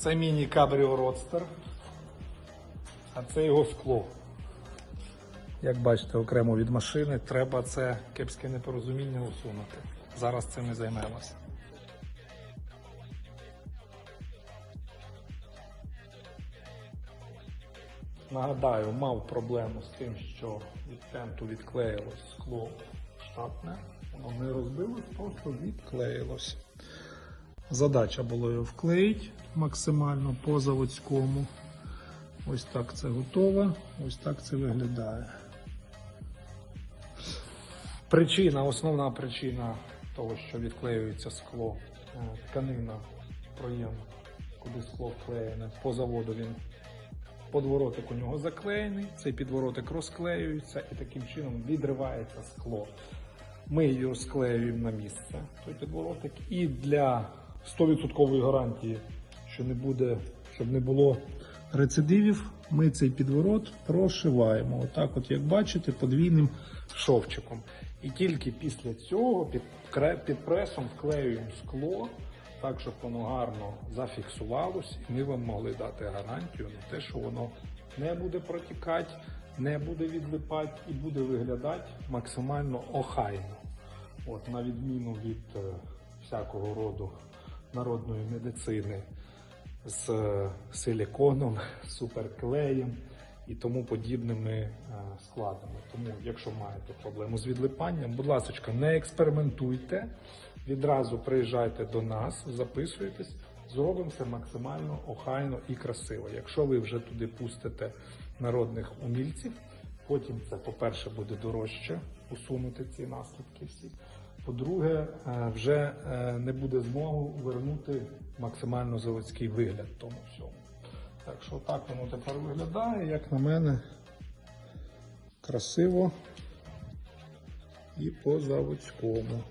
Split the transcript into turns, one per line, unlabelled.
Це міні Cabrio Roadster, а це його скло. Як бачите, окремо від машини треба це кепське непорозуміння усунути. Зараз цим і займемося. Нагадаю, мав проблему з тим, що від тенту відклеїлось скло штатне. Воно не розбилось, просто відклеїлось. Задача була його вклеїти максимально по заводському. Ось так це готово, ось так це виглядає. Причина, основна причина того, що відклеюється скло, е, тканина, проєм, куди скло вклеєне, по заводу він подворотик у нього заклеєний, цей підворотик розклеюється і таким чином відривається скло. Ми його склеюємо на місце, той підворотик, і для 100% гарантії, що не буде, щоб не було рецидивів, ми цей підворот прошиваємо. Отак, от як бачите, подвійним шовчиком. І тільки після цього під, під пресом вклеюємо скло, так, щоб воно гарно зафіксувалось, і ми вам могли дати гарантію на те, що воно не буде протікати, не буде відлипати і буде виглядати максимально охайно. От, на відміну від е, всякого роду народної медицини з е, силіконом, суперклеєм і тому подібними е, складами. Тому, якщо маєте проблему з відлипанням, будь ласка, не експериментуйте, відразу приїжджайте до нас, записуйтесь, зробимо це максимально охайно і красиво. Якщо ви вже туди пустите народних умільців, потім це, по-перше, буде дорожче усунути ці наслідки всі. По-друге, е, вже е, не буде змогу вернути максимально заводський вигляд тому всьому. Так що так воно тепер виглядає, як на мене, красиво і по заводському.